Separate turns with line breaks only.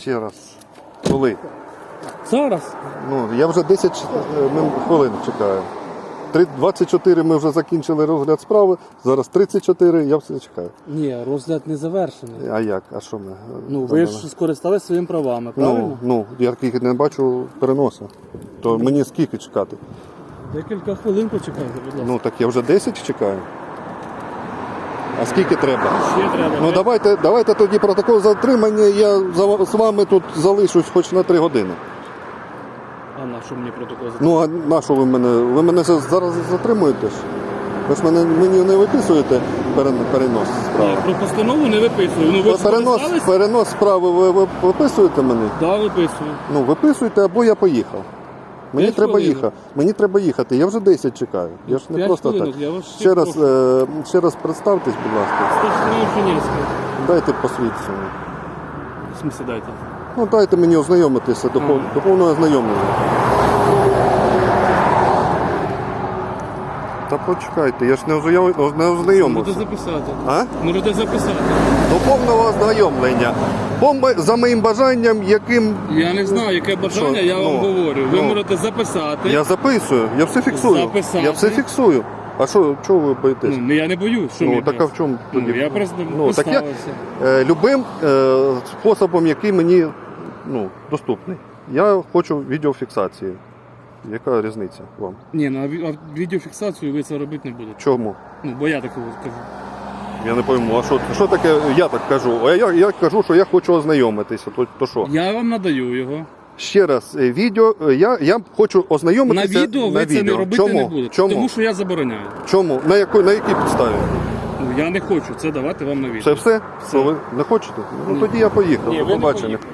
Ще раз. Коли?
Зараз?
Ну, я вже 10 ч- е, хвилин чекаю. 24 ми вже закінчили розгляд справи, зараз 34, я все чекаю.
Ні, розгляд не завершений.
А як? А що ми?
Ну, ви ж скористалися своїми правами,
Ну,
правильно?
ну, я таких не бачу переносу. То мені скільки чекати?
Декілька хвилин почекайте, будь ласка.
Ну так я вже 10 чекаю. А скільки треба?
Ще треба.
Ну давайте, давайте тоді протокол затримання, я за- з вами тут залишусь хоч на 3 години.
А на що мені протокол за
Ну а на що ви мене? Ви мене за- зараз затримуєте ж? Ви ж мене мені не виписуєте перен- перенос справи.
Про постанову не виписую. Ну ви
Перенос,
скористались?
перенос справи ви, ви виписуєте мені?
Да, виписую.
Ну, виписуйте, або я поїхав. Мені
П'ять
треба
хвилин.
їхати. Мені треба їхати. Я вже 10 чекаю. Я ж не
П'ять
просто
хвилинок,
так.
я вас ще
Ще раз,
прошу.
е, ще раз представтесь, будь ласка. Дайте посвідчення.
В смысле дайте.
Ну, дайте мені ознайомитися до, пов- до повного ознайомлення. Та почекайте, я ж не, ознайом... не
Можете
ознайомився.
записати.
А?
Можете записати.
До повного ознайомлення. М- за моїм бажанням, яким
Я не знаю, яке бажання, я вам
Ну,
говорю. Ви
ну.
можете записати.
я записую, я все фіксую.
Записати.
Я все фіксую. А що, чого ви боїтесь?
Ну, я не боюсь, що
Ну, так а в чому
Ну, я просто
Ну, так я-. Е, любим е, способом, який мені ну, доступний. Я хочу відеофіксації. Яка різниця вам?
Ні, на ві- а відеофіксацію ви це робити не будете.
Чому?
Ну, бо я такого кажу.
Я не пойму, а що, що таке я так кажу? А я, я кажу, що я хочу ознайомитися. То, то що?
Я вам надаю його.
Ще раз, е, відео, е, я, я хочу
На
ознайомитися
відео ви
на
це не робити
Чому?
не будете.
Чому?
Тому що я забороняю.
Чому? На, яко, на якій підставі?
Ну, я не хочу це давати вам на відео.
Це все?
Все.
Що ви не хочете? Ну
Ні.
тоді я поїхав.
Ні,
До
ви не
побачення.
поїхали.